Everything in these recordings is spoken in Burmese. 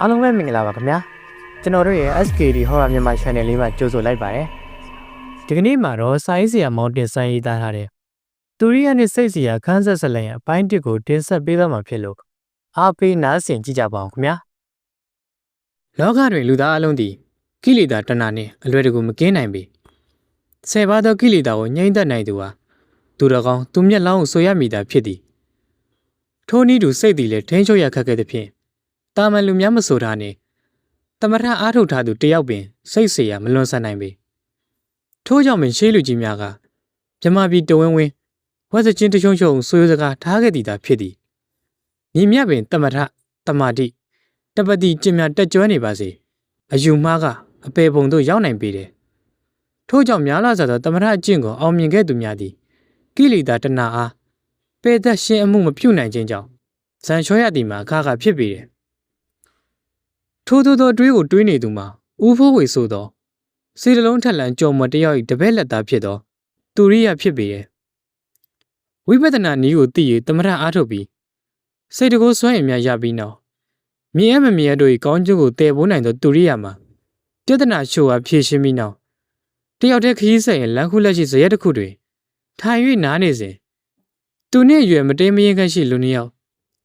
အားလုံးပဲမင်္ဂလာပါခင်ဗျာကျွန်တော်တို့ရဲ့ SKD Horror မြန်မာ Channel လေးမှာကြိုဆိုလိုက်ပါတယ်ဒီကနေ့မှာတော့စာရေးဆရာမောင်တင်ဆိုင်ရေးသားထားတဲ့တူရီယာနဲ့စိတ်စီယာခန်းဆက်ဆက်လက်ရဲ့အပိုင်းတစ်ကိုတင်ဆက်ပေးသွားမှာဖြစ်လို့အားပေးနားဆင်ကြည့်ကြပါအောင်ခင်ဗျာလောကတွင်လူသားအလုံးသည်ကိလေသာတဏှာနှင့်အလွယ်တကူမကင်းနိုင်ပေဆယ်ပါးသောကိလေသာကိုငြိမ့်သက်နိုင်သူဟာသူတော်ကောင်းသူမျက်လောင်းကိုဆိုရမိတာဖြစ်သည်ထိုနည်းတူစိတ်သည်လည်းထင်းချုပ်ရခက်ခဲ့သည်ဖြင့် တာမန်လူများမဆိုထားနဲ့တမထအားထုတ်ထားသူတယောက်ပင်စိတ်เสียရမလွန်ဆန်နိုင်ပေထို့ကြောင့်ပင်ရှေးလူကြီးများကမြမပြည်တဝင်းဝင်းဝက်စချင်းတချုံချုံဆွေးစကားထားခဲ့သည်သာဖြစ်သည်မြင်မြပင်တမထတမာတိတပတိကျင်များတက်ကြွနေပါစေအယူမှားကအပေပုံတို့ရောက်နိုင်ပေတယ်ထို့ကြောင့်များလာသောတမထအကျင့်ကိုအောင်မြင်ခဲ့သူများသည်ကိလေသာတဏှာအားပေသက်ရှင်အမှုမပြုနိုင်ခြင်းကြောင့်ဇန်ချောရသည်မှာအခါခါဖြစ်ပေတယ် ထိုးထိုးသောအတွေးကိုတွေးနေသူမှာဦးဖိုးဝေဆိုသောစေတလုံးထက်လန်ကြော်မတယောက်၏တပည့်လက်သားဖြစ်သောသူရိယဖြစ်ပေရဲ့ဝိပဿနာနည်းကိုသိ၍တမထအားထုတ်ပြီးစိတ်တကိုးစွမ်းရည်များရပြီးနောက်မြင်ရမမြင်ရတို့၏ကောင်းကျိုးကိုတည်ပိုးနိုင်သောသူရိယမှာပြဿနာချို့အားဖြေရှင်းပြီးနောက်တယောက်တည်းခရီးဆက်ရင်လမ်းခုလက်ရှိဇရက်တစ်ခုတွင်ထိုင်၍နားနေစဉ်သူနှင့်အရွယ်မတိမ်မရင်ခန့်ရှိလူနှစ်ယောက်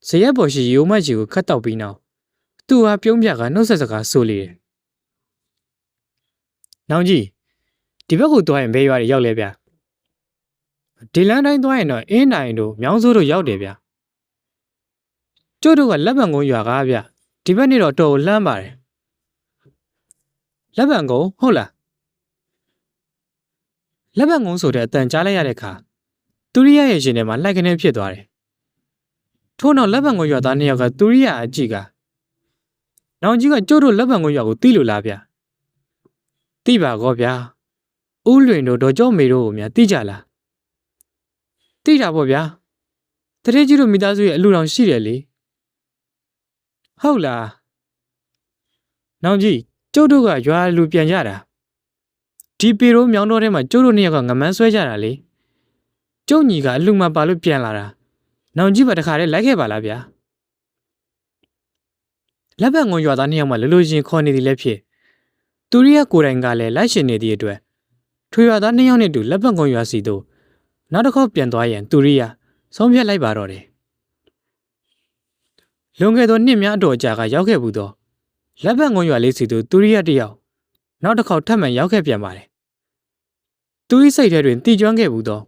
ဇရက်ပေါ်ရှိရိုးမကြီးကိုခတ်တောက်ပြီးနောက် သူဟာပြုံးပြကနှုတ်ဆက်စကားဆိုလေတယ်။နောင်ကြီးဒီဘက်ကိုသွားရင်ဘယ်ရွာတွေရောက်လဲဗျ။ဒီလမ်းတိုင်းသွားရင်တော့အင်းနိုင်တို့မြောင်းစိုးတို့ရောက်တယ်ဗျ။ကျုပ်တို့ကလက်ပံကုန်းရွာကားဗျ။ဒီဘက်နေတော့တော်ကိုလှမ်းပါတယ်။လက်ပံကုန်းဟုတ်လား။လက်ပံကုန်းဆိုတဲ့အတန်ကြားလိုက်ရတဲ့အခါသူရိယရဲ့ရှင်ထဲမှာလိုက်ကနေဖြစ်သွားတယ်။ထို့နောက်လက်ပံကုန်းရွာသားနှစ်ယောက်ကသူရိယအကြည့်က။ နောင်ကြီးကကျို့တို့လက်ပံကိုရွာကိုတီးလို့လားဗျ။တီးပါကောဗျာ။ဦးလွင်တို့ဒေါ်ကျော်မေတို့ကိုများတီးကြလား။တီးတာပေါ့ဗျာ။တတိကြီးတို့မိသားစုရဲ့အလူတော်ရှိတယ်လေ။ဟုတ်လား။နောင်ကြီးကျုပ်တို့ကရွာလူပြန်ကြတာ။ဒီပေရိုးမြောင်းတော်ထဲမှာကျုပ်တို့နှစ်ယောက်ကငမန်းဆွဲကြတာလေ။ကျုပ်ညီကအလူမပါလို့ပြန်လာတာ။နောင်ကြီးပါတခါတည်းလိုက်ခဲ့ပါလားဗျာ။ လက်ပတ်ငုံရွာသားနှစ်ယောက်မှလလိုချင်းခေါ်နေသည်လည်းဖြစ်သူရိယကိုယ်တိုင်ကလည်းလိုက်ရှင်နေသည့်အတွက်ထွေရွာသားနှစ်ယောက်နဲ့အတူလက်ပတ်ငုံရွာစီသို့နောက်တစ်ခေါက်ပြန်သွားရန်သူရိယဆုံးဖြတ်လိုက်ပါတော့တယ်လွန်ခဲ့သောနှစ်များအတော်ကြာကရောက်ခဲ့ဘူးသောလက်ပတ်ငုံရွာလေးစီသို့သူရိယတစ်ယောက်နောက်တစ်ခေါက်ထပ်မံရောက်ခဲ့ပြန်ပါတယ်သူ၏စိတ်ထဲတွင်တည်ကျွမ်းခဲ့ဘူးသော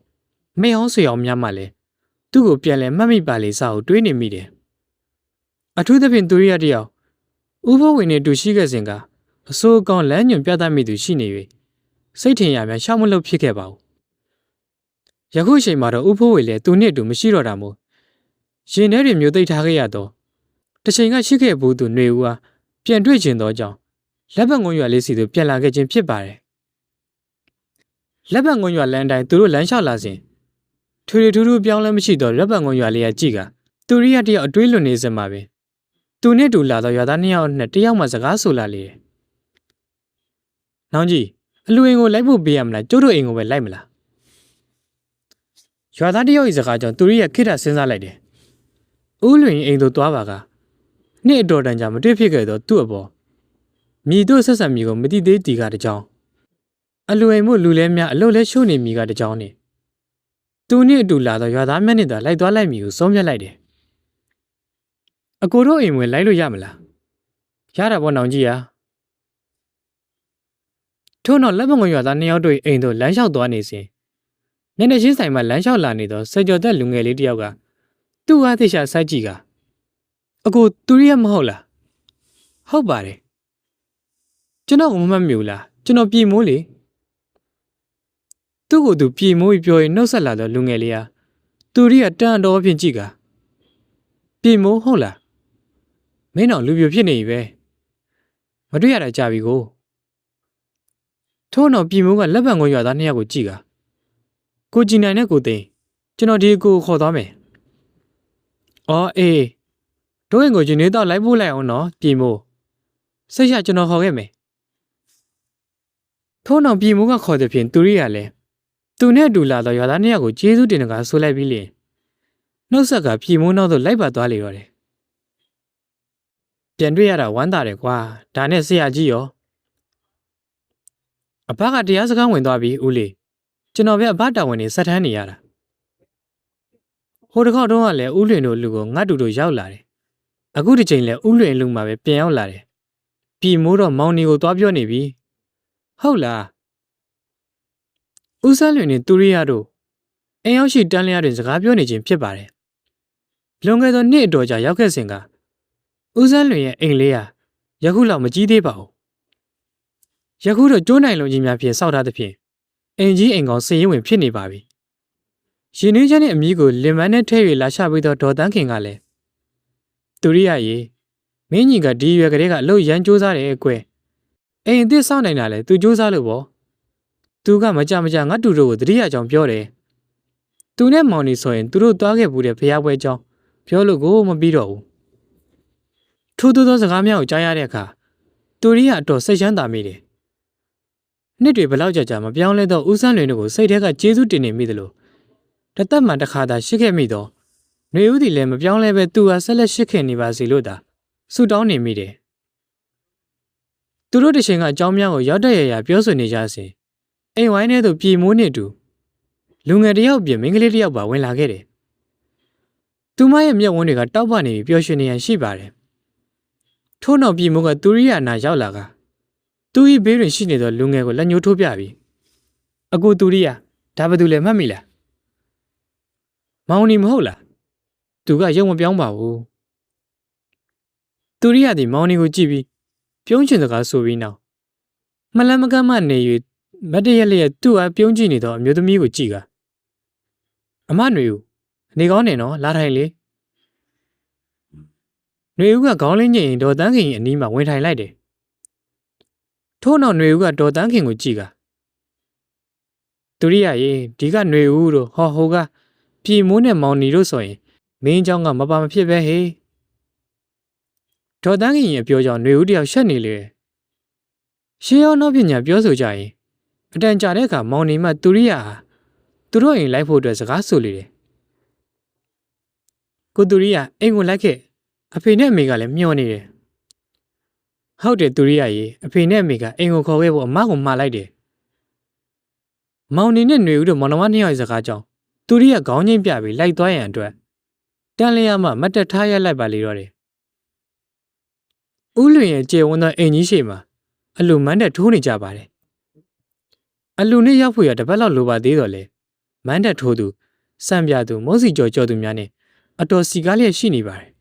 မေဟောင်းဆွေအောင်များမှလည်းသူ့ကိုပြန်လဲမှတ်မိပါလေစာကိုတွေးနေမိတယ်အထူးသဖြင့်သူရိယတစ်ယောက် ဥပဝင်နေတူရှိခဲ့စဉ်ကအစိုးအကောင်လမ်းညွန်ပြသမိသူရှိနေ၍စိတ်ထင်ရများရှောက်မလို့ဖြစ်ခဲ့ပါဘူးယခုချိန်မှာတော့ဥဖိုးဝေလည်းသူနှင့်အတူမရှိတော့တာမို့ရင်ထဲတွင်မျိုးသိပ်ထားခဲ့ရတော့တစ်ချိန်ကရှိခဲ့ဘူးသူຫນွေဦးအားပြန်တွေ့ကျင်သောကြောင့်လက်ပတ်ငုံရွာလေးစီသို့ပြန်လာခဲ့ခြင်းဖြစ်ပါတယ်လက်ပတ်ငုံရွာလမ်းတိုင်းသူတို့လမ်းလျှောက်လာစဉ်ထွေထွေထူးထူးပြောင်းလဲမရှိတော့လက်ပတ်ငုံရွာလေးကကြည့်ကသူရိယတယောက်အတွေးလွန်နေစမှာပင် သူနဲ့တူလာတော့ရွာသားနှစ်ယောက်နဲ့တယောက်မှစကားဆိုလာလေတယ်။နောင်ကြီးအလူအိမ်ကိုလိုက်ဖို့ပေးရမလားကျိုးတို့အိမ်ကိုပဲလိုက်မလား။ရွာသားတယောက်၏စကားကြောင့်သူရိယခိတ္တစဉ်းစားလိုက်တယ်။ဦးလွင်အိမ်သို့သွားပါကနှစ်အတော်တန်ကြာမတွေ့ဖြစ်ခဲ့သောသူ့အပေါ်မိတို့ဆက်ဆံမိကိုမတိသေးတီကတကြောင်အလူအိမ်မို့လူလဲများအလုတ်လဲရှို့နေမိကတကြောင်နေသူနဲ့အတူလာတော့ရွာသားမျက်နှာသာလိုက်သွားလိုက်မိကိုဆုံးဖြတ်လိုက်တယ် အကိုတို့အိမ်ဝင်လိုက်လို့ရမလားရတာပေါ့နောင်ကြီးဟာထို့နောက်လက်မငွေရွာသားနှစ်ယောက်တို့၏အိမ်သို့လမ်းလျှောက်သွားနေစဉ်မျက်နှာချင်းဆိုင်မှာလမ်းလျှောက်လာနေသောစေကျော်သက်လူငယ်လေးတစ်ယောက်ကသူ့ဟာသိချာစိုက်ကြည့်ကအကိုသူရိယမဟုတ်လားဟုတ်ပါတယ်ကျွန်တော်ကမမှတ်မိဘူးလားကျွန်တော်ပြည်မိုးလေသူ့ကိုယ်သူပြည်မိုးပြီးပြောရင်နှုတ်ဆက်လာသောလူငယ်လေးဟာသူရိယတန်တော်ဖြင့်ကြည့်ကပြည်မိုးဟုတ်လား မင်းတော့လူပြိုဖြစ်နေပြီပဲမတွေ့ရတာကြာပြီကိုထို့နောက်ပြည်မိုးကလက်ပံကိုရွာသားနှစ်ယောက်ကိုကြည့်ကကိုကြည်နိုင်တဲ့ကိုသိန်းကျွန်တော်ဒီကိုကိုခေါ်သွားမယ်အော်အေးတို့ရင်ကိုဂျင်းနေတော့လိုက်ဖို့လိုက်အောင်နော်ပြည်မိုးစိတ်ရကျွန်တော်ခေါ်ခဲ့မယ်ထို့နောက်ပြည်မိုးကခေါ်တဲ့ဖြင့်သူရိယာလည်းသူနဲ့အတူလာတော့ရွာသားနှစ်ယောက်ကိုကျေးဇူးတင်တကားဆိုလိုက်ပြီးလင်နှုတ်ဆက်ကပြည်မိုးနောက်သို့လိုက်ပါသွားလေတော့တယ် ပြန်တွေ့ရတာဝမ်းသာတယ်ကွာဒါနဲ့ဆရာကြီးရောအဘကတရားစကားဝင်သွားပြီဦးလေးကျွန်တော်ပဲအဘတာဝန်နေဆက်ထမ်းနေရတာဟိုတစ်ခေါက်တုန်းကလည်းဦးလွင်တို့လူကိုငတ်တူတို့ရောက်လာတယ်အခုတစ်ချိန်လည်းဦးလွင်လူမှာပဲပြန်ရောက်လာတယ်ပြည်မိုးတော့မောင်နီကိုသွားပြောနေပြီဟုတ်လားဦးဆန်းလွင်နဲ့တူရိယတို့အိမ်ရောက်ရှိတန်းလျားတွင်စကားပြောနေခြင်းဖြစ်ပါတယ်လွန်ခဲ့သောနှစ်အတော်ကြာရောက်ခဲ့စဉ်က ဦးဆန်းလွင်ရဲ့အိမ်လေးဟာယခုလောက်မကြီးသေးပါဘူးယခုတော့ကျိုးနိုင်လုံးကြီးများဖြင့်စောက်ထားသဖြင့်အိမ်ကြီးအိမ်ကောင်စည်ရင်ဝင်ဖြစ်နေပါပြီရှင်နှင်းချမ်းရဲ့အမီးကိုလင်မန်းနဲ့ထဲ၍လာချပြီးတော့ဒေါ်တန်းခင်ကလည်းတူရိယရေမင်းကြီးကဒီရွယ်ကလေးကအလို့ရန်စူးစားတယ်ကွယ်အိမ်အစ်စ်စောင့်နိုင်တာလေသူစူးစားလို့ပေါ့သူကမကြမကြငါတူတို့ကိုတတိယကြောင်ပြောတယ်သူနဲ့မောင်နေဆိုရင်သူတို့သွားခဲ့ဘူးတဲ့ဖျားပွဲကြောင်းပြောလို့ကိုမပြီးတော့ဘူး ထိုးထိုးသောစကားများကိုကြားရတဲ့အခါတူရီကအတော်စိတ်ချမ်းသာမိတယ်နှစ်တွေဘလောက်ကြာကြာမပြောင်းလဲတော့ဦးဆန်းလွင်တို့ကိုစိတ်ထဲကကျေးဇူးတင်နေမိသလိုတသက်မှတစ်ခါသာရှိခဲ့မိတော့နှွေဦးသည်လည်းမပြောင်းလဲပဲသူဟာဆက်လက်ရှိခင်နေပါစေလို့သာဆုတောင်းနေမိတယ်သူတို့တစ်ချိန်ကအကြောင်းများကိုရောက်တဲ့ရရပြောဆိုနေကြစဉ်အိမ်ဝိုင်းထဲသို့ပြည်မိုးနှင့်တူလူငယ်တစ်ယောက်ပြင်မိန်းကလေးတစ်ယောက်ပါဝင်လာခဲ့တယ်။သူမရဲ့မျက်ဝန်းတွေကတောက်ပနေပြီးပျော်ရွှင်နေရန်ရှိပါတယ်။ ထို့နောက်ပြည်မိုးကသူရိယာနာရောက်လာကသူ၏ဘေးတွင်ရှိနေသောလူငယ်ကိုလက်ညှိုးထိုးပြပြီးအကိုသူရိယာဒါဘယ်သူလဲမှတ်မိလား။မောင်နီမဟုတ်လား။သူကရုံမပြောင်းပါဘူး။သူရိယာသည်မောင်နီကိုကြည့်ပြီးပြုံးချင်စကားဆိုပြီးနောက်မလန်မကမ်းမှနေ၍မတ်တရက်လျက်သူ့အားပြုံးကြည့်နေသောအမျိုးသမီးကိုကြည့်ကအမຫນွေဦးနေကောင်းနေနော်လာထိုင်လေ ຫນွေဦးကခေါင်းလေးညင်ရင်ဒေါ်တန်းခင်ရဲ့အနီးမှာဝင်ထိုင်လိုက်တယ်ထို့နောက်ຫນွေဦးကဒေါ်တန်းခင်ကိုကြည့်ကသူရိယရေဒီကຫນွေဦးတို့ဟောဟိုကပြည်မိုးနဲ့မောင်နီတို့ဆိုရင်မင်းเจ้าကမပါမဖြစ်ပဲဟေးဒေါ်တန်းခင်ရဲ့ပြောကြောင့်ຫນွေဦးတယောက်ရှက်နေလေရှေးရောနောက်ပညာပြောဆိုကြရင်အတန်ကြာတဲ့အခါမောင်နေမှသူရိယာဟာသူတို့အိမ်လိုက်ဖို့အတွက်စကားဆိုလေတယ်ကိုသူရိယာအိမ်ကိုလိုက်ခဲ့ အဖေနဲ့အမေကလည်းမျှော်နေတယ်ဟုတ်တယ်သူရိယာရေအဖေနဲ့အမေကအိမ်ကိုခေါ်ခဲ့ဖို့အမကိုမှားလိုက်တယ်မောင်နေနဲ့ຫນွေဦးတို့မောင်နှမနှစ်ယောက်ရဲ့စကားကြောင့်သူရိယာခေါင်းချင်းပြပြီးလိုက်သွားရန်အတွက်တန်လျာမှမတ်တက်ထားရလိုက်ပါလေတော့တယ်ဦးလွင်ရဲ့ကျေဝန်းသောအိမ်ကြီးရှိမှာအလူမန်းတက်ထိုးနေကြပါတယ်အလူနဲ့ရောက်ဖို့ရတပတ်လောက်လိုပါသေးတော့လေမန်းတက်ထိုးသူစံပြသူမောစီကျော်ကျော်သူများနဲ့အတော်စီကားလျက်ရှိနေပါတယ်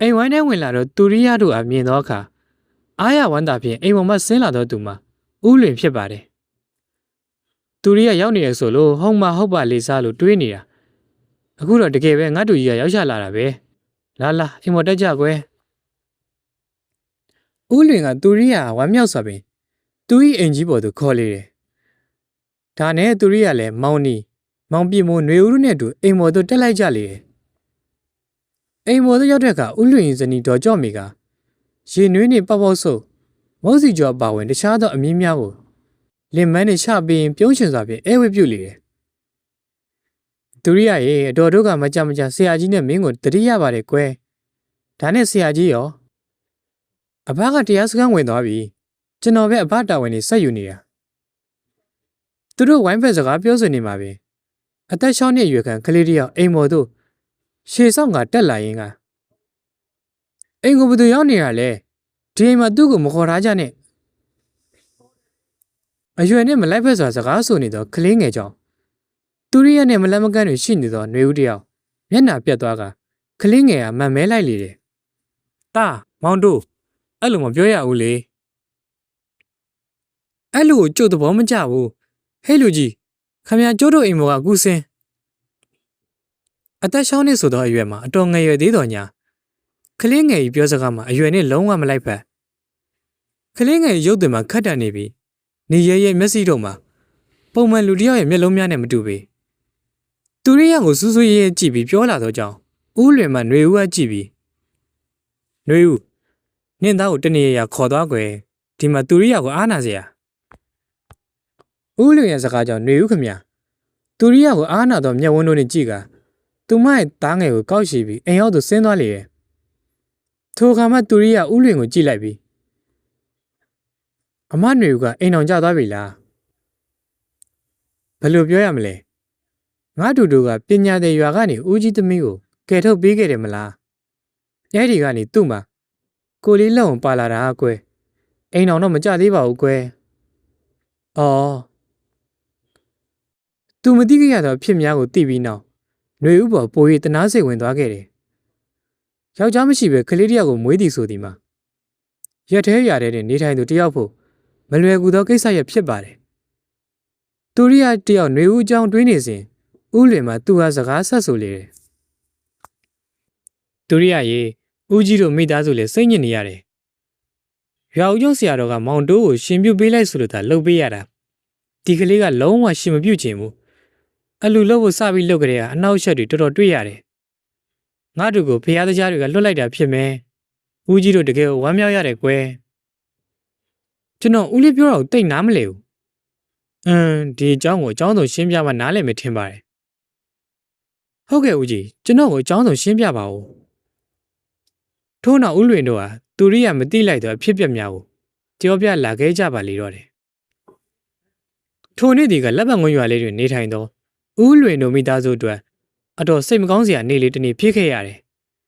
အိမ်ဝိုင်းထဲဝင်လာတော့တူရိယတို့အမြင်သောအခါအားရဝမ်းသာဖြင့်အိမ်ပေါ်မှဆင်းလာတော့သူမှာဥလွင်ဖြစ်ပါတယ်တူရိယရောက်နေရဆိုလို့ဟုတ်မဟုတ်ပါလေစားလို့တွေးနေတာအခုတော့တကယ်ပဲငါတို့ကြီးကရောက်ချလာတာပဲလာလာအိမ်ပေါ်တက်ကြကွယ်ဥလွင်ကတူရိယဝမ်းမြောက်စွာပင်သူ၏အိမ်ကြီးပေါ်သို့ခေါ်လေတယ်။ဒါနဲ့သူရိယလည်းမောင်နီမောင်ပြမိုးຫນွေဦးနဲ့အတူအိမ်ပေါ်သို့တက်လိုက်ကြလေတယ်။ အိမ်ပေါ်သို့ရောက်တဲ့အခါဥလွင်ဇနီးတော်ကြော့မီကရေနွေးနှင့်ပေါက်ပေါက်ဆုပ်မုတ်စီကျော်ပါဝင်တခြားသောအမည်များကိုလင်မန်းနှင့်ချပြီးပြုံးချင်စွာဖြင့်အဲဝဲပြုတ်လေတယ်။သူရိယရဲ့အတော်တို့ကမကြမကြဆရာကြီးနဲ့မင်းကိုတတိယပါတယ်ကွယ်။ဒါနဲ့ဆရာကြီးရောအဘကတရားစခန်းဝင်သွားပြီကျွန်တော်ပဲအဘတာဝန်နေဆက်ယူနေတာသူတို့ဝိုင်းဖက်စကားပြောဆိုနေမှာပဲအသက်ရှောင်းနှစ်ရွယ်ခံကလေးတယောက်အိမ်မော်တို့ ရှေဆောင်ကတက်လာရင်ကအိမ်ကိုဘယ်သူရောက်နေရလဲဒီအိမ်မှာသူ့ကိုမခေါ်ထားကြနဲ့အရွယ်နဲ့မလိုက်ဖက်စွာစကားဆိုနေတော့ကလေးငယ်ကြောင့်သူရိယနဲ့မလတ်မကန့်တွေရှိနေတော့ຫນွေဦးတယောက်မျက်နှာပြတ်သွားကကလေးငယ်ကမန်မဲလိုက်လေတယ်။တာမောင်တို့အဲ့လိုမပြောရဘူးလေအဲ့လိုကိုကြို့သဘောမကျဘူးဟဲ့လူကြီးခမရကျိုးတို့အိမ်မောကကူစင်း အသက်ရှောင်းနေဆိုတော့အရွယ်မှာအတော်ငယ်ရွယ်သေးတော်ညာကလေးငယ်ကြီးပြောစကားမှာအရွယ်နဲ့လုံးဝမလိုက်ဖက်ကလေးငယ်ရုပ်တင်မှာခတ်တန်နေပြီနေရဲရဲမျက်စိတို့မှာပုံမှန်လူတယောက်ရဲ့မျက်လုံးများနဲ့မတူပေသူရိယကိုစူးစူးရဲရဲကြည့်ပြီးပြောလာတော့ကြောင်းဦးလွင်မှຫນွေဦးကကြည့်ပြီးຫນွေဦးနင့်သားကိုတနေရရခေါ်သွားကွယ်ဒီမှာသူရိယကိုအားနာစရာဦးလွင်ရဲ့စကားကြောင့်ຫນွေဦးခမညာသူရိယကိုအားနာတော့မျက်ဝန်းတို့နဲ့ကြည့်က သူမရဲ့သားငယ်ကိုကောက်ရှိပြီးအိမ်ရောက်သူဆင်းသွားလေရဲ့ထိုအခါမှသူရိယဥလွင်ကိုကြည့်လိုက်ပြီးအမຫນွေဦးကအိမ်အောင်ကြသွားပြီလားဘယ်လိုပြောရမလဲငါတူတူကပညာတဲ့ရွာကနေဦးကြီးသမီးကိုကယ်ထုတ်ပေးခဲ့တယ်မလားအဲ့ဒီကနေသူ့မှာကိုလေးလက်အောင်ပါလာတာကွယ်အိမ်အောင်တော့မကြသေးပါဘူးကွယ်အော်သူမသိခဲ့ရတော့အဖြစ်များကိုသိပြီးနောက် ຫນွေဥပေါ်ပို၍တနာစိတ်ဝင်သွားခဲ့တယ်ယောက်ျားမရှိပဲကလေးတစ်ယောက်ကိုမွေးသည်ဆိုသည်မှာရက်သေးရတဲ့နေထိုင်သူတစ်ယောက်ဖို့မလွယ်ကူသောကိစ္စရပ်ဖြစ်ပါတယ်သူရိယတစ်ယောက်ຫນွေဥအကြောင်းတွေးနေစဉ်ဥလွင်မှာသူဟာစကားဆက်ဆိုလေတယ်သူရိယရေဦးကြီးတို့မိသားစုလည်းစိတ်ညစ်နေရတယ်ရွာဦးကျောင်းဆရာတော်ကမောင်တိုးကိုရှင်ပြုတ်ပေးလိုက်ဆိုလို့သာလှုပ်ပေးရတာဒီကလေးကလုံးဝရှင်မပြုတ်ချင်ဘူး အလူလို့ကိုစပြီးလှုပ်ကြတဲ့ကအနောက်ရှက်တွေတော်တော်တွေ့ရတယ်ငါတို့ကိုဖျားသကြားတွေကလွတ်လိုက်တာဖြစ်မယ်ဦးကြီးတို့တကယ်ဝမ်းမြောက်ရတယ်ကွယ်ကျွန်တော်ဦးလေးပြောတာကိုတိတ်နားမလဲဘူးအင်းဒီအကြောင်းကိုအကြောင်းဆုံးရှင်းပြမှနားလည်မယ်ထင်ပါတယ်ဟုတ်ကဲ့ဦးကြီးကျွန်တော်ကိုအကြောင်းဆုံးရှင်းပြပါဦးထို့နောက်ဦးလွင်တို့ဟာသူရိယာမတိလိုက်တော့အဖြစ်ပြက်များကိုကြောပြလာခဲ့ကြပါလေတော့တယ်ထိုနေ့ဒီကလက်ပံငွေရွာလေးတွင်နေထိုင်သော ဦးလွင်တို့မိသားစုအတွက်အတော်စိတ်မကောင်းစရာနေ့လေးတစ်နေ့ဖြစ်ခဲ့ရတယ်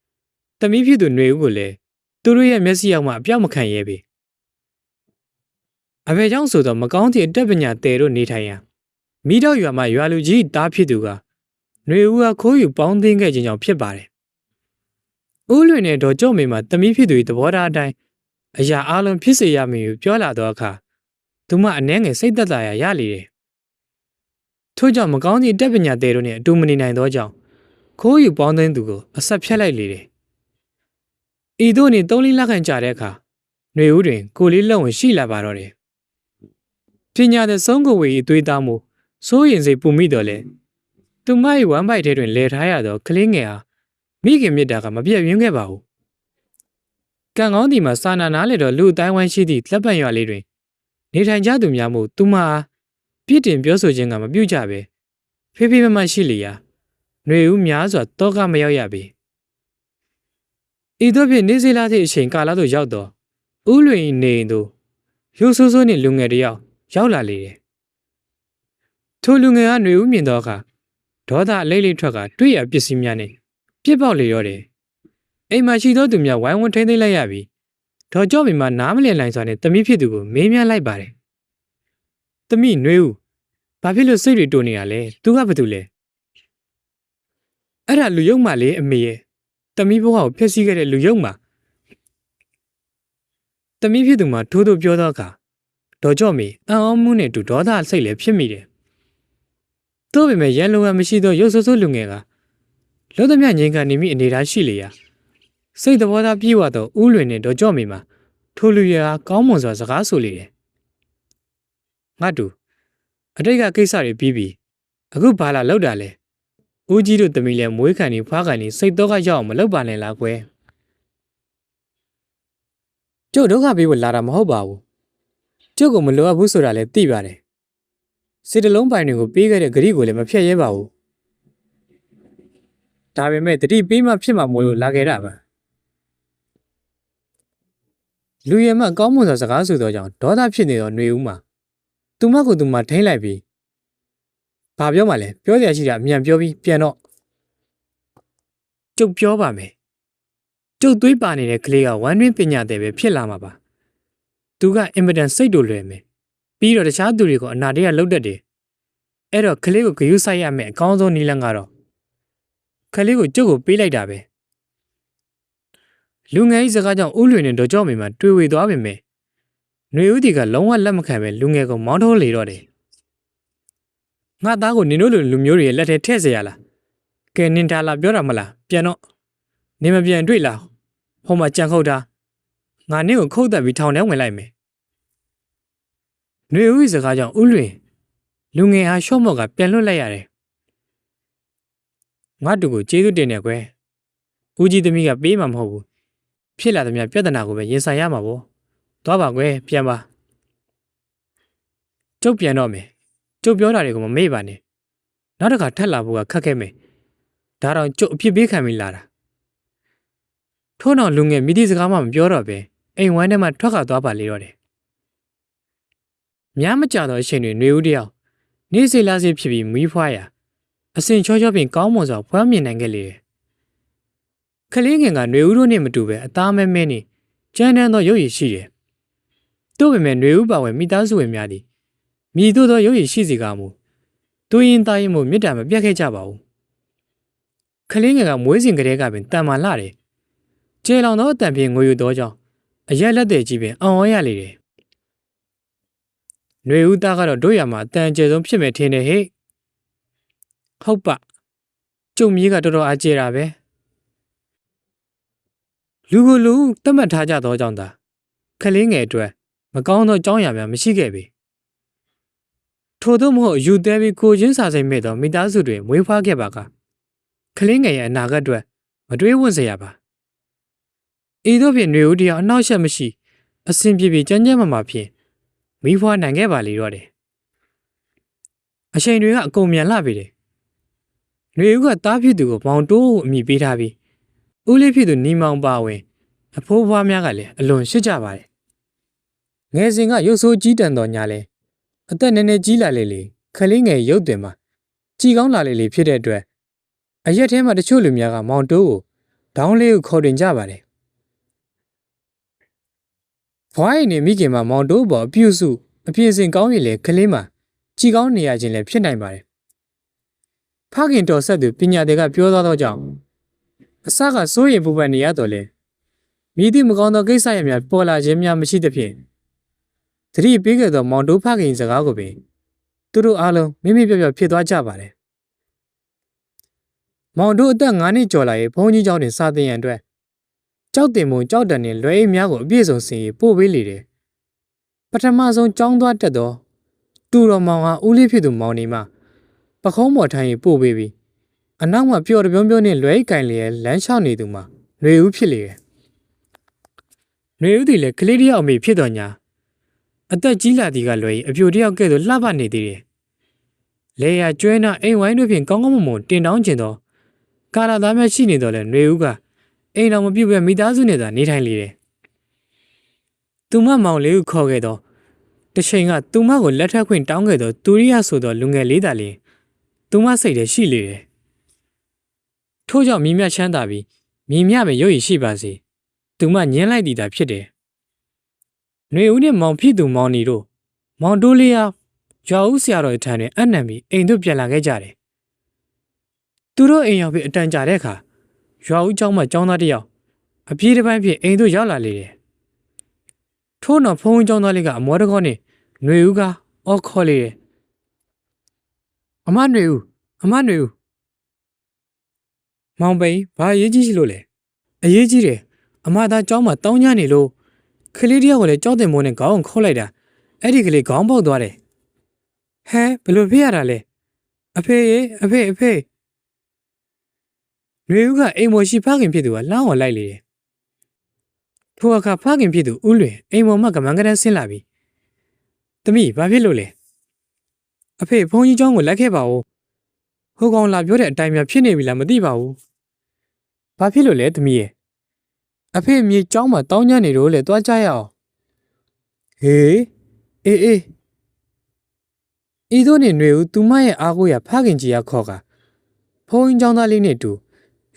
။တမီးဖြစ်သူຫນွေဦးကိုလည်းသူတို့ရဲ့မျက်စိရောက်မှအပြောက်မခံရဲပြီ။အဖေကြောင့်ဆိုတော့မကောင်းသည့်အတက်ပညာတဲတို့နေထိုင်ရန်မိတော့ရွာမှာရွာလူကြီးတားဖြစ်သူကຫນွေဦးကခိုးယူပေါင်းသိမ်းခဲ့ခြင်းကြောင့်ဖြစ်ပါတယ်။ဦးလွင်နဲ့ဒေါ်ကျော့မေမှာတမီးဖြစ်သူ၏သဘောထားအတိုင်းအရာအလုံးဖြစ်စေရမည်ဟုပြောလာတော့အခါသူမအနှဲငယ်စိတ်သက်သာရာရလေတယ်။ ထို့ကြောင့်မကောင်းသည့်အတက်ပညာတဲတို့နဲ့အတူမနေနိုင်သောကြောင့်ခိုးယူပေါင်းသိမ်းသူကိုအဆက်ဖြတ်လိုက်လေတယ်။ဤသို့နေသုံးလေးလခန့်ကြာတဲ့အခါຫນွေဦးတွင် ကိုလေးလက်ဝင်ရှိလာပါတော့တယ်။ပညာတဲ့ဆုံးကိုဝေ၏သွေးသားမှုစိုးရင်စိတ်ပူမိတော့လေ။သူမ၏ဝမ်းပိုက်ထဲတွင်လဲထားရသောကလေးငယ်ဟာမိခင်မြတ်တာကမပြတ်ရင်းခဲ့ပါဘူး။ကံကောင်းဒီမှာစာနာနာလေတော့လူအတိုင်းဝိုင်းရှိသည့်လက်ပံရွာလေးတွင် နေထိုင်ကြသူများမို့သူမအား ပြစ်တင်ပြောဆိုခြင်းကမပြုတ်ကြပဲဖေးဖေးမမရှိလျာຫນွေဦးများစွာတောကမရောက်ရပေဤသို့ဖြင့်နေစေလာသည့်အချိန်ကာလသို့ရောက်တော့ဥလွင်၏နေအိမ်သို့ရိုးဆိုးဆိုးနှင့်လူငယ်တစ်ယောက်ရောက်လာလေတယ်ထိုလူငယ်ကຫນွေဦးမြင်သောအခါဒေါသအလိမ့်လိမ့်ထွက်ကတွေ့ရပစ္စည်းများနှင့်ပြစ်ပေါက်လေရောတယ်အိမ်မှာရှိသောသူများဝိုင်းဝန်းထိန်းသိမ်းလိုက်ရပြီးဒေါ်ကြော့မိမနားမလည်နိုင်စွာနဲ့တမိဖြစ်သူကိုမေးမြန်းလိုက်ပါတယ်တမိຫນွေဦး ဘာဖြစ်လို့စိတ်တွေတိုးနေရလဲသူကဘာတူလဲအဲ့ဒါလူယုံမှလေအမေရဲ့တမိဘဝကိုဖျက်ဆီးခဲ့တဲ့လူယုံမှတမိဖြစ်သူမှထိုးထိုးပြောတော့အခါဒေါ်ကြော့မီအံ့ဩမှုနဲ့တူဒေါသစိတ်လည်းဖြစ်မိတယ်။သို့ပေမဲ့ရန်လုံရမရှိသောရုပ်ဆိုးဆိုးလူငယ်ကလောသမျှငြိမ်ကနေမိအနေထားရှိလေရာစိတ်သဘောထားပြေဝသောဥလွင်နဲ့ဒေါ်ကြော့မီမှာထိုလူရဟာကောင်းမွန်စွာစကားဆိုလေတယ်။ငါတူ အတိတ်ကကိစ္စတွေပြီးပြီအခုဘာလာလောက်တာလဲ။ဦးကြီးတို့တမီလည်းမွေးခံနေဖွားခံနေစိတ်တော့ကရောက်အောင်မလုပ်ပါနဲ့လားကွယ်။ကျုပ်ဒုက္ခပေးဖို့လာတာမဟုတ်ပါဘူး။ကျုပ်ကမလိုအပ်ဘူးဆိုတာလည်းသိပါတယ်။စစ်တလုံးပိုင်တွေကိုပေးခဲ့တဲ့ဂရိကိုလည်းမဖျက်ရဲပါဘူး။ဒါပေမဲ့တတိပေးမှဖြစ်မှာမို့လို့လာခဲ့တာပါ။လူရဲမကောင်းမွန်စွာစကားဆိုတော့ကြောင့်ဒေါသဖြစ်နေတော့ຫນွေဦးမှာ သူမကသူမထိမ့်လိုက်ပြီးဘာပြောမှလဲပြောစရာရှိတာအမြန်ပြောပြီးပြန်တော့ကျုပ်ပြောပါမယ်ကျုပ်သွေးပါနေတဲ့ကလေးကဝမ်းတွင်းပညာတဲ့ပဲဖြစ်လာမှာပါသူကအင်မတန်စိတ်တို့လွယ်မယ်ပြီးတော့တခြားသူတွေကိုအနာတရလှုပ်တတ်တယ်အဲ့တော့ကလေးကိုဂယုဆိုင်ရမယ်အကောင်းဆုံးနည်းလမ်းကတော့ကလေးကိုကျုပ်ကိုပေးလိုက်တာပဲလူငယ်ကြီးစကားကြောင့်ဥလွင်နဲ့ဒေါ်ကြော့မိမှာတွေ့ဝေသွားပြီမယ် နွေဦးတီကလုံးဝလက်မခံပဲလူငယ်ကိုမောင်းထိုးလေတော့တယ်ငါသားကိုနင်တို့လိုလူမျိုးတွေရဲ့လက်ထဲထည့်เสียရလားကဲနင်ဒါလာပြောတာမလားပြန်တော့နင်မပြန်တွေ့လားဟိုမှာကြံခုတ်တာငါနင့်ကိုခုတ်တက်ပြီးထောင်ထဲဝင်လိုက်မယ်နွေဦးစကားကြောင့်ဥလွင်လူငယ်ဟာရှော့မော့ကပြန်လွတ်လိုက်ရတယ်ငါတူကိုကျေးဇူးတင်တယ်ကွယ်ဦးကြီးသမီးကပေးမှာမဟုတ်ဘူးဖြစ်လာသမျှပြဿနာကိုပဲရင်ဆိုင်ရမှာပေါ့ သွားပါကွယ်ပြန်ပါကျုပ်ပြန်တော့မယ်ကျုပ်ပြောတာတွေကိုမမေ့ပါနဲ့နောက်တစ်ခါထပ်လာဖို့ကခက်ခဲမယ်ဒါတော့ကျုပ်အဖြစ်ပေးခံမိလာတာထို့နောက်လူငယ်မိသည့်စကားမှမပြောတော့ပဲအိမ်ဝမ်းထဲမှာထွက်ခါသွားပါလေတော့တယ်များမကြတော့အချိန်တွေနှွေဦးတယောက်နေစီလာစီဖြစ်ပြီးမီးဖွားရာအစင်ချောချောပင်ကောင်းမွန်စွာဖွားမြင်နိုင်ခဲ့လေခလေးငင်ကနှွေဦးတို့နဲ့မတူပဲအသားမဲမဲနေကြမ်းတမ်းသောရုပ်ရည်ရှိတယ် တို့ပေမဲ့ຫນွေဦးပါဝင်မိသားစုဝင်များသည်မြည်သို့သောရုပ်ရည်ရှိစီကမူသူရင်သားရင်မှုမေတ္တာမပြတ်ခဲ့ကြပါဘူးကလေးငယ်ကမွေးစဉ်ကလေးကပင်တန်မာလာတယ်ကျေလောင်သောအတန်ဖြင့်ငိုယူသောကြောင့်အရက်လက်တွေကြီးပင်အောင်အောင်ရလေတယ်ຫນွေဦးသားကတော့တို့ရမှာအတန်ကျဲဆုံးဖြစ်မယ်ထင်တယ်ဟဲ့ဟုတ်ပါကျုံမြေးကတော်တော်အကျဲတာပဲလူကိုလူတတ်မှတ်ထားကြသောကြောင့်သာကလေးငယ်အတွက် မကောင်းသောအကြောင်းအရာများမရှိခဲ့ပေထို့သောမဟုတ်ယူသေးပြီးကိုချင်းစာစိတ်မဲ့သောမိသားစုတွေမွေးဖွားခဲ့ပါကကလေးငယ်ရဲ့အနာဂတ်အတွက်မတွေးဝင့်စရာပါဤသို့ဖြင့်နေဦးတရားအနောက်ရှက်မရှိအစဉ်ပြေပြေကြမ်းကြမ်းမှမှဖြင့်မိဖွားနိုင်ခဲ့ပါလေတော့တယ်အချိန်တွေကအကုန်မြန်လှပြီတယ်နေဦးကတားဖြစ်သူကိုမောင်တိုးအမိပေးထားပြီးဦးလေးဖြစ်သူနီမောင်ပါဝင်အဖိုးဖွားများကလည်းအလွန်ရှစ်ကြပါတယ် ငယ်စဉ်ကရုပ်ဆိုးကြီးတန်တော်ညာလဲအသက်နည်းနည်းကြီးလာလေလေခလေးငယ်ရုပ်တင်မှာကြည်ကောင်းလာလေလေဖြစ်တဲ့အတွက်အရက်ထဲမှာတချို့လူများကမောင်တိုးကိုဒေါင်းလေးကိုခေါ်တင်ကြပါတယ်ဘွားရင်နေမိခင်မှာမောင်တိုးပေါ်အပြုစုအပြည့်စင်ကောင်းရင်လေခလေးမှာကြည်ကောင်းနေရခြင်းလည်းဖြစ်နိုင်ပါတယ်ဖခင်တော်ဆက်သူပညာတွေကပြောသွားသောကြောင့်အစကစိုးရိမ်ပူပန်နေရတော့လေမိသည့်မကောင်းသောကိစ္စရများပေါ်လာခြင်းများမရှိသဖြင့် သတိပေးခဲ့သောမောင်တိုးဖခင်စကားကိုပင်သူတို့အားလုံးမိမိပြောပြဖြစ်သွားကြပါတယ်မောင်တို့အသက်9နှစ်ကျော်လာရေးဘုန်းကြီးကျောင်းတွင်စာသင်ရန်အတွက်ကြောက်တင်မုံကြောက်တန်နှင့်လွယ်အိမ်များကိုအပြည့်စုံစင်ရေးပို့ပေးလေတယ်ပထမဆုံးကျောင်းသွားတက်သောတူတော်မောင်ဟာဦးလေးဖြစ်သူမောင်နေမှပခုံးမော်ထိုင်ရေးပို့ပေးပြီးအနောက်မှာပျော်တပြုံးပြုံးနဲ့လွယ်အိတ်ကင်လျက်လမ်းလျှောက်နေသူမှာຫນွေဦးဖြစ်လေတယ်ຫນွေဦးသည်လည်းကလေးတယောက်အမေဖြစ်တော်ညာ အသက်ကြီးလာသည်ကလွယ်အပြိုတယောက်ကဲ့သို့လှပနေသေးတယ်လေယာကျွဲနာအိမ်ဝိုင်းတို့ဖြင့်ကောင်းကောင်းမွန်မွန်တင်တောင်းကျင်သောကာလာသားများရှိနေတော့လဲຫນွေဦးကအိမ်တော်မပြုတ်ပဲမိသားစုနဲ့သာနေထိုင်လေတယ်သူမမောင်လေးကိုခေါ်ခဲ့တော့တချိန်ကသူမကိုလက်ထပ်ခွင့်တောင်းခဲ့တော့တူရိယဆိုသောလူငယ်လေးသာလျှင်သူမစိတ်ထဲရှိလေတယ်ထို့ကြောင့်မိမြချမ်းသာပြီးမိမြပဲရုပ်ရည်ရှိပါစေသူမညင်းလိုက်သည်သာဖြစ်တယ် ຫນွေဦးနဲ့မောင်ဖြစ်သူမောင်နီတို့မောင်တိုးလေးအားရွာဦးဆရာတော်ထံတွင်အနံ့ပြီးအိမ်သို့ပြန်လာခဲ့ကြတယ်သူတို့အိမ်ရောက်ပြီးအတန်ကြာတဲ့အခါရွာဦးကျောင်းမှာကျောင်းသားတစ်ယောက်အပြေးတစ်ပိုင်းဖြင့်အိမ်သို့ရောက်လာလေတယ်။ထို့နောက်ဖုန်းကျောင်းသားလေးကအမောတကောနဲ့ຫນွေဦးကအော်ခေါ်လေတယ်။အမຫນွေဦးအမຫນွေဦးမောင်ပိန်ဘာအရေးကြီးရှိလို့လဲ။အရေးကြီးတယ်အမသားကျောင်းမှာတောင်းညနေလို့ ကလေးတယောက်ကိုလည်းကြောက်တင်မိုးနဲ့ခေါင်းခေါ်လိုက်တာအဲ့ဒီကလေးခေါင်းပေါက်သွားတယ်။ဟဲဘယ်လိုဖြစ်ရတာလဲ။အဖေရေအဖေအဖေရွေဦးကအိမ်မော်ရှိဖခင်ဖြစ်သူကလောင်းဝလိုက်လေတယ်။ထိုအခါဖခင်ဖြစ်သူဦးလွင်အိမ်မော်မှကမန်ကရန်ဆင်းလာပြီ။သမီးဘာဖြစ်လို့လဲ။အဖေဘုန်းကြီးเจ้าကိုလက်ခဲ့ပါဦး။ဟိုကောင်လာပြောတဲ့အတိုင်းများဖြစ်နေပြီလားမသိပါဘူး။ဘာဖြစ်လို့လဲသမီးရဲ့။ အဖေမြေကျောင်းမှာတောင်းညံ့နေတော့လေသွားကြရအောင်ဟေးအေးအေးဤသို့နေຫນွေဦးသူမရဲ့အားကိုးရဖခင်ကြီးရခေါ်ကဖုန်းကျောင်းသားလေးနဲ့တူ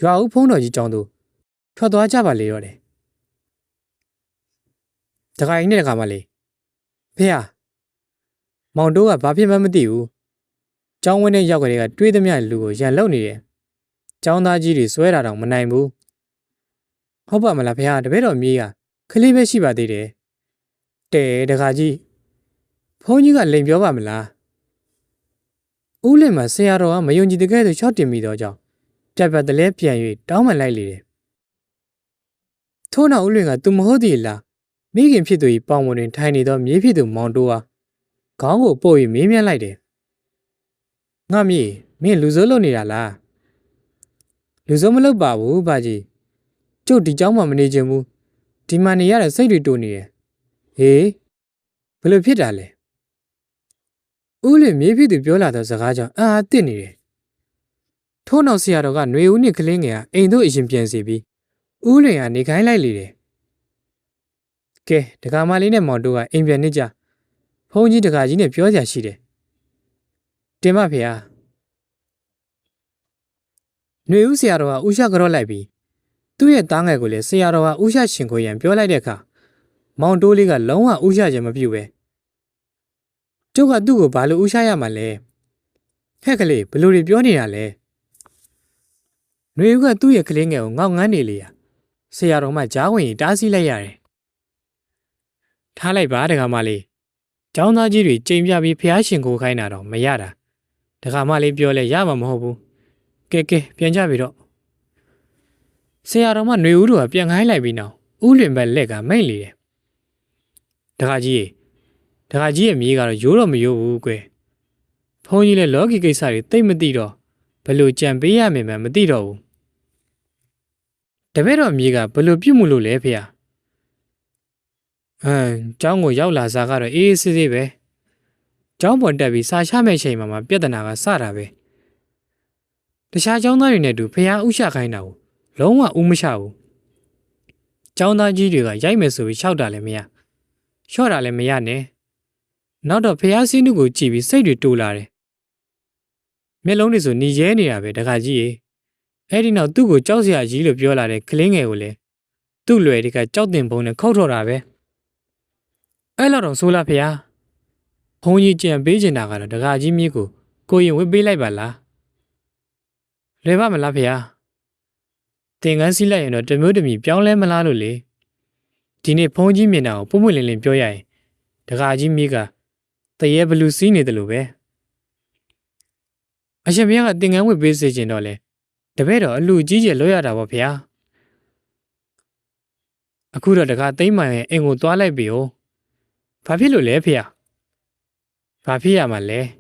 ရွာဦးဖုန်းတော်ကြီးကျောင်းသူထွက်သွားကြပါလေတော့တယ်တခါရင်နဲ့တခါမှလေဖေဟာမောင်တိုးကဘာဖြစ်မှမသိဘူးကျောင်းဝင်းထဲရောက်ကြတဲ့ကတွေးသမျှလူကိုရန်လုံနေတယ်ကျောင်းသားကြီးတွေဆွဲတာတောင်မနိုင်ဘူး ဟုတ်ပါမလားဖေဟာတပည့်တော်မြေးကခလေးပဲရှိပါသေးတယ်။တဲတခါကြီးဖုန်းကြီးကလိန်ပြောပါမလား။ဦးလင်မှာဆရာတော်ကမယုံကြည်တဲ့ကဲ့သို့ချော့တင်မိတော့ကြောင့်ပြတ်ပြတ်တလဲပြန်၍တောင်းပန်လိုက်လေတယ်။ထို့နောက်ဦးလွင်ကသူမဟုတ်သည်လားမိခင်ဖြစ်သူ၏ပေါင်ဝင်တွင်ထိုင်နေသောမြေးဖြစ်သူမောင်တိုးအားခေါင်းကိုပို့၍မေးမြန်းလိုက်တယ်။ငါမြေမင်းလူစိုးလုပ်နေတာလား။လူစိုးမလုပ်ပါဘူးဘာကြီး။ ကျုပ်ဒီเจ้าမှမနေချင်ဘူး။ဒီမှာနေရတဲ့စိတ်တွေတူနေတယ်။ဟေးဘယ်လိုဖြစ်တာလဲ။ဦးလွင်မြေးဖြစ်သူပြောလာသောစကားကြောင့်အာအတစ်နေတယ်ထို့နောက်ဆရာတော်ကຫນွေဦးနှင့်ကလင်းငယ်ဟာအိမ်သို့အရင်ပြန်စီပြီး ဦးလွင်ကနေခိုင်းလိုက်လေတယ်ကဲဒကာမလေးနဲ့မောင်တို့ကအိမ်ပြန်နေကြဖုန်းကြီးဒကာကြီးနဲ့ပြောကြရှိတယ်တင်မဖေဟာຫນွေဦးဆရာတော်ကဥရှကြော့လိုက်ပြီး သူ့ရဲ့တားငယ်ကိုလည်းဆရာတော်ကဥရှရှင်ကိုရန်ပြောလိုက်တဲ့အခါမောင်တိုးလေးကလုံးဝဥရှခြင်းမပြုတ်ပဲကျုပ်ကသူ့ကိုဘာလို့ဥရှရမှာလဲဟဲ့ကလေးဘယ်လိုတွေပြောနေတာလဲຫນွေဦးကသူ့ရဲ့ကလေးငယ်ကိုငေါက်ငန်းနေလေရဆရာတော်မှကြားဝင်ရင်တားဆီးလိုက်ရတယ်ထားလိုက်ပါဒကာမလေးကျောင်းသားကြီးတွေကြိမ်ပြပြီးဖះရှင်ကိုခိုင်းတာတော့မရတာဒကာမလေးပြောလဲရမှာမဟုတ်ဘူးကဲကဲပြန်ကြပြီတော့ ဆရာတော်မှຫນွေဦးတို့ကပြန်ခိုင်းလိုက်ပြီးနောက်ဥလင်ဘက်လက်ကမိတ်လေတယ်ဒကာကြီးရေဒကာကြီးရဲ့မြေးကတော့ရိုးတော့မရိုးဘူးကွယ်ဖုန်းကြီးလည်းလော်ကီကိစ္စတွေသိမ့်မသိတော့ဘယ်လိုကြံပေးရမယ်မှမသိတော့ဘူးတပည့်တော်မြေးကဘယ်လိုပြုတ်မှုလို့လဲဖေ။အမ်ကျောင်းကိုရောက်လာစားကတော့အေးအေးဆေးဆေးပဲ။ကျောင်းပေါ်တက်ပြီးစာချမဲ့ချိန်မှာမှပြဿနာကစတာပဲ။တခြားကျောင်းသားတွေနဲ့တူဖះဥရှခိုင်းတာကို လုံးဝဥမရှဘူး။ကျောင်းသားကြီးတွေကရိုက်မယ်ဆိုပြီးရှောက်တာလည်းမရ။ရှော့တာလည်းမရနဲ့။နောက်တော့ဖះစင်းတို့ကိုကြည့်ပြီးစိတ်တွေတူလာတယ်။မျက်လုံးတွေဆိုหนีရဲနေတာပဲတခါကြီးရေ။အဲ့ဒီနောက်သူ့ကိုကြောက်စရာကြီးလို့ပြောလာတဲ့ကလင်းငယ်ကိုလည်းသူ့လွယ်တွေကကြောက်တင်ပုံနဲ့ခုတ်ထော်တာပဲ။အဲ့လောက်တော့ဆိုးလားဖះ။ဘုံကြီးကြံပေးချင်တာကတော့တခါကြီးမြေးကိုကိုရင်ဝစ်ပေးလိုက်ပါလား။လွယ်ပါမလားဖះ။ တင်ကန်းစီးလိုက်ရင်တော့တမျိုးတမီပြောင်းလဲမလားလို့လေဒီနေ့ဖုန်းကြီးမြင်တာကိုပုံမွင့်လင်းလင်းပြောရရင်တခါကြီးမြေးကတရေဘလူးစီးနေတယ်လို့ပဲအရှင်ဘုရားကတင်ကန်းဝစ်ပေးစေချင်တော့လေတပည့်တော်အလူကြီးကျယ်လွတ်ရတာပေါ့ဗျာအခုတော့တခါသိမ့်မှန်ရဲ့အိမ်ကိုသွားလိုက်ပြီ哦ဘာဖြစ်လို့လဲဖေ။ဘာဖြစ်ရမှာလဲ။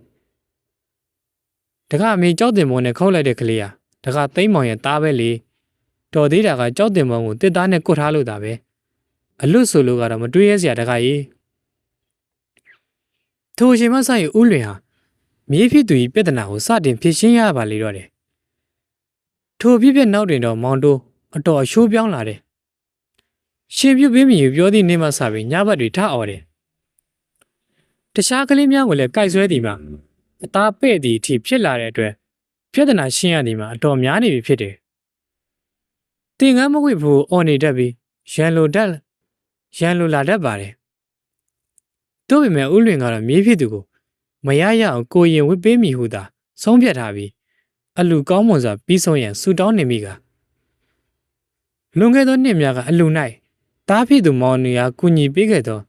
တခါအမေကြောက်တင်မောနဲ့ခေါက်လိုက်တဲ့ကလေးဟာတခါသိမ့်မောင်ရဲ့သားပဲလေ။ တော်သေးတာကကြောက်တင်မောကိုတစ်သားနဲ့ကုတ်ထားလို့တာပဲ။အလွတ်ဆိုလို့ကတော့မတွေးရစရာတခါကြီး။ထိုအချိန်မှစရင်ဥလွင်ဟာမြေးဖြစ်သူကြီးပြဿနာကိုစတင်ဖြေရှင်းရပါလေတော့တယ်။ထိုဖြစ်ဖြစ်နောက်တွင်တော့မောင်တိုးအတော်အရှိုးပြောင်းလာတယ်။ရှင်ပြုတ်ပင်းမီကိုပြောသည့်နေ့မှစပြီးညဘက်တွေထအော်တယ်။တခြားကလေးများကိုလည်းကြိုက်ဆွဲသည်မှာအသားပဲ့သည့်အထိဖြစ်လာတဲ့အတွက်ပြဿနာရှင်းရသည်မှာအတော်များနေပြီဖြစ်တယ်။ တင်ငန်းမကွေဖို့အော်နေတတ်ပြီးရန်လိုတတ်ရန်လိုလာတတ်ပါတယ်။တို့ပေမဲ့ဥလွင်ကတော့မြေးဖြစ်သူကိုမရရအောင်ကိုရင်ဝစ်ပေးမိဟုသာဆုံးဖြတ်ထားပြီးအလူကောင်းမွန်စွာပြီးဆုံးရန်ဆူတောင်းနေမိကလွန်ခဲ့သောနှစ်များကအလူ၌တားဖြစ်သူမောင်နေရာကူညီပေးခဲ့သော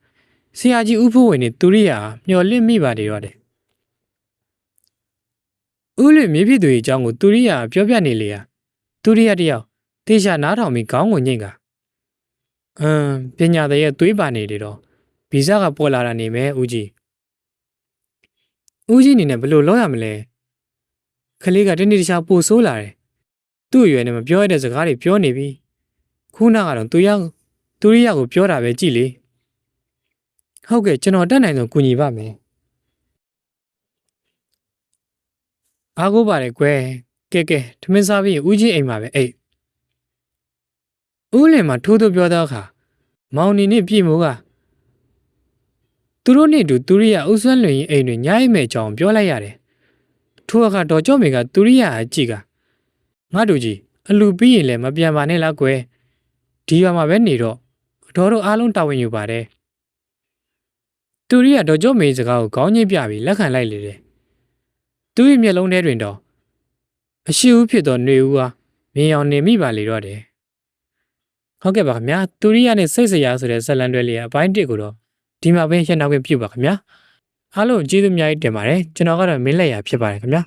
ဆရာကြီးဥဖို့ဝင်နေသူရိယာမျော်လင့်မိပါတယ်ရောတယ်။ဥလွင်မြေဖြစ်သူရဲ့အကြောင်းကိုသူရိယာပြောပြနေလေရာသူရိယာတယောက် တေချာနားထောင်ပြီးခေါင်းကိုညှိ့ကအမ်ပညာတရဲ့သွေးပါနေလေတော့ဗီဇကပေါ်လာတာနေမယ်ဦးကြီးဦးကြီးအနေနဲ့ဘယ်လိုလုပ်ရမလဲခလေးကတနေ့တခြားပိုဆိုးလာတယ်သူ့အရွယ်နဲ့မပြောရတဲ့စကားတွေပြောနေပြီခုနကတော့သူရောက်သူရိယကိုပြောတာပဲကြည်လေဟုတ်ကဲ့ကျွန်တော်တက်နိုင်ဆုံးကူညီပါမယ်အားကိုးပါတယ်ကွယ်ကဲကဲထမင်းစားပြီးဦးကြီးအိမ်မှာပဲအိတ် ဦးလင်မှာထိုးထိုးပြောတော့အခါမောင်နီနဲ့ပြည်မိုးကသူတို့နဲ့အတူသူရိယအုပ်စွမ်းလွင်ရင်အိမ်တွေညအိမ်မဲ့ကြောင်ပြောလိုက်ရတယ်ထိုအခါတော်ကြော့မေကသူရိယအကြည့်ကငါတို့ကြီးအလူပြီးရင်လည်းမပြန်ပါနဲ့လားကွယ်ဒီရွာမှာပဲနေတော့တော်တို့အားလုံးတာဝန်ယူပါတယ်သူရိယတော်ကြော့မေစကားကိုခေါင်းညှိပြပြီးလက်ခံလိုက်လေတယ်သူ့ရဲ့မျက်လုံးထဲတွင်တော့အရှိဦးဖြစ်သောຫນွေဦးဟာမြင်အောင်နေမိပါလေတော့တယ် ဟုတ်ကဲ့ပါခင်ဗျာသူရိယနဲ့စိတ်စရာဆိုတဲ့ဇက်လန်တွဲလေးကအပိုင်းတစ်ကိုတော့ဒီမှာပဲရှင်းနောက်ခွင့်ပြုပါခင်ဗျာအားလုံးကျေးဇူးအများကြီးတင်ပါတယ်ကျွန်တော်ကတော့မင်းလက်ရဖြစ်ပါတယ်ခင်ဗျာ